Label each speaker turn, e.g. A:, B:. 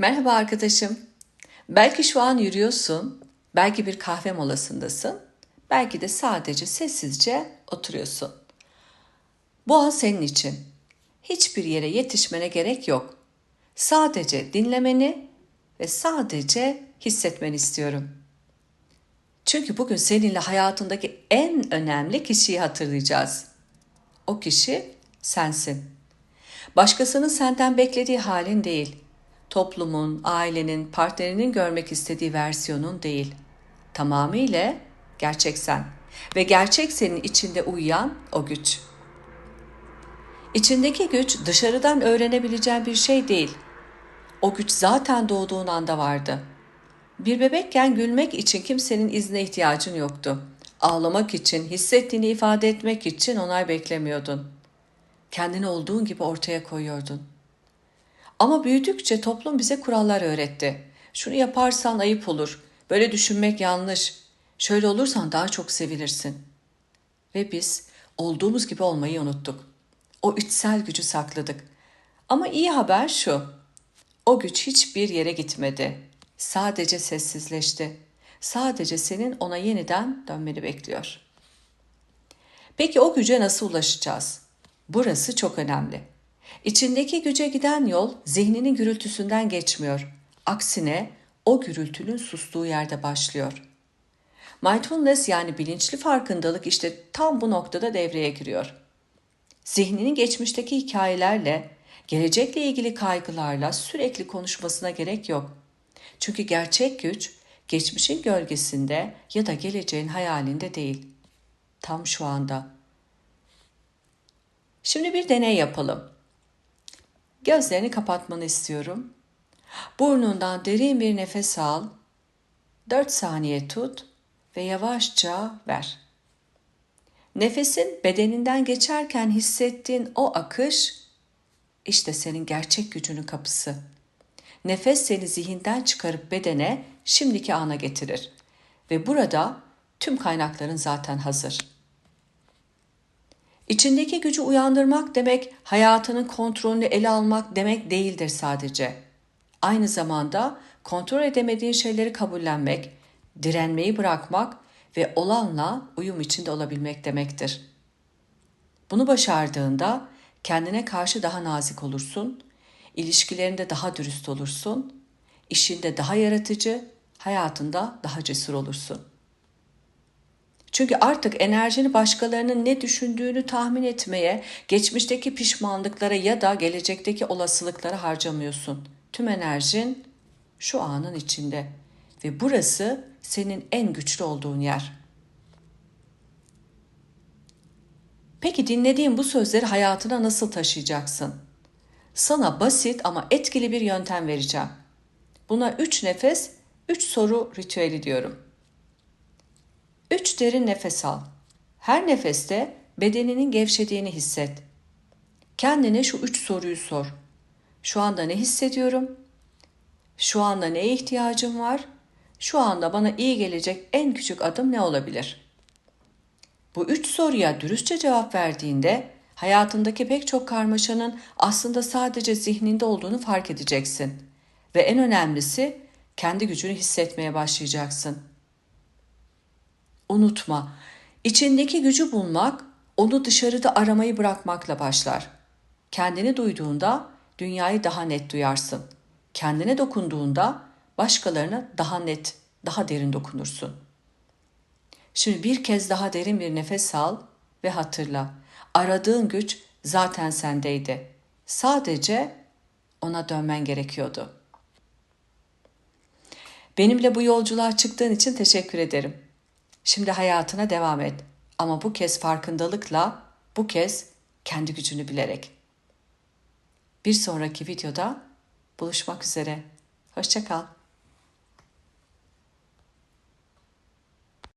A: Merhaba arkadaşım. Belki şu an yürüyorsun, belki bir kahve molasındasın, belki de sadece sessizce oturuyorsun. Bu an senin için. Hiçbir yere yetişmene gerek yok. Sadece dinlemeni ve sadece hissetmeni istiyorum. Çünkü bugün seninle hayatındaki en önemli kişiyi hatırlayacağız. O kişi sensin. Başkasının senden beklediği halin değil. Toplumun, ailenin, partnerinin görmek istediği versiyonun değil. Tamamıyla gerçek sen ve gerçek senin içinde uyuyan o güç. İçindeki güç dışarıdan öğrenebileceğin bir şey değil. O güç zaten doğduğun anda vardı. Bir bebekken gülmek için kimsenin izne ihtiyacın yoktu. Ağlamak için, hissettiğini ifade etmek için onay beklemiyordun. Kendini olduğun gibi ortaya koyuyordun. Ama büyüdükçe toplum bize kurallar öğretti. Şunu yaparsan ayıp olur. Böyle düşünmek yanlış. Şöyle olursan daha çok sevilirsin. Ve biz olduğumuz gibi olmayı unuttuk. O içsel gücü sakladık. Ama iyi haber şu. O güç hiçbir yere gitmedi. Sadece sessizleşti. Sadece senin ona yeniden dönmeni bekliyor. Peki o güce nasıl ulaşacağız? Burası çok önemli. İçindeki güce giden yol zihninin gürültüsünden geçmiyor. Aksine o gürültünün sustuğu yerde başlıyor. Mindfulness yani bilinçli farkındalık işte tam bu noktada devreye giriyor. Zihninin geçmişteki hikayelerle, gelecekle ilgili kaygılarla sürekli konuşmasına gerek yok. Çünkü gerçek güç geçmişin gölgesinde ya da geleceğin hayalinde değil. Tam şu anda. Şimdi bir deney yapalım. Gözlerini kapatmanı istiyorum. Burnundan derin bir nefes al. 4 saniye tut ve yavaşça ver. Nefesin bedeninden geçerken hissettiğin o akış işte senin gerçek gücünün kapısı. Nefes seni zihinden çıkarıp bedene şimdiki ana getirir ve burada tüm kaynakların zaten hazır. İçindeki gücü uyandırmak demek hayatının kontrolünü ele almak demek değildir sadece. Aynı zamanda kontrol edemediğin şeyleri kabullenmek, direnmeyi bırakmak ve olanla uyum içinde olabilmek demektir. Bunu başardığında kendine karşı daha nazik olursun, ilişkilerinde daha dürüst olursun, işinde daha yaratıcı, hayatında daha cesur olursun. Çünkü artık enerjini başkalarının ne düşündüğünü tahmin etmeye, geçmişteki pişmanlıklara ya da gelecekteki olasılıklara harcamıyorsun. Tüm enerjin şu anın içinde ve burası senin en güçlü olduğun yer. Peki dinlediğin bu sözleri hayatına nasıl taşıyacaksın? Sana basit ama etkili bir yöntem vereceğim. Buna üç nefes, üç soru ritüeli diyorum. Üç derin nefes al. Her nefeste bedeninin gevşediğini hisset. Kendine şu üç soruyu sor. Şu anda ne hissediyorum? Şu anda neye ihtiyacım var? Şu anda bana iyi gelecek en küçük adım ne olabilir? Bu üç soruya dürüstçe cevap verdiğinde hayatındaki pek çok karmaşanın aslında sadece zihninde olduğunu fark edeceksin. Ve en önemlisi kendi gücünü hissetmeye başlayacaksın. Unutma, içindeki gücü bulmak, onu dışarıda aramayı bırakmakla başlar. Kendini duyduğunda dünyayı daha net duyarsın. Kendine dokunduğunda başkalarına daha net, daha derin dokunursun. Şimdi bir kez daha derin bir nefes al ve hatırla. Aradığın güç zaten sendeydi. Sadece ona dönmen gerekiyordu. Benimle bu yolculuğa çıktığın için teşekkür ederim. Şimdi hayatına devam et. Ama bu kez farkındalıkla, bu kez kendi gücünü bilerek. Bir sonraki videoda buluşmak üzere. Hoşçakal.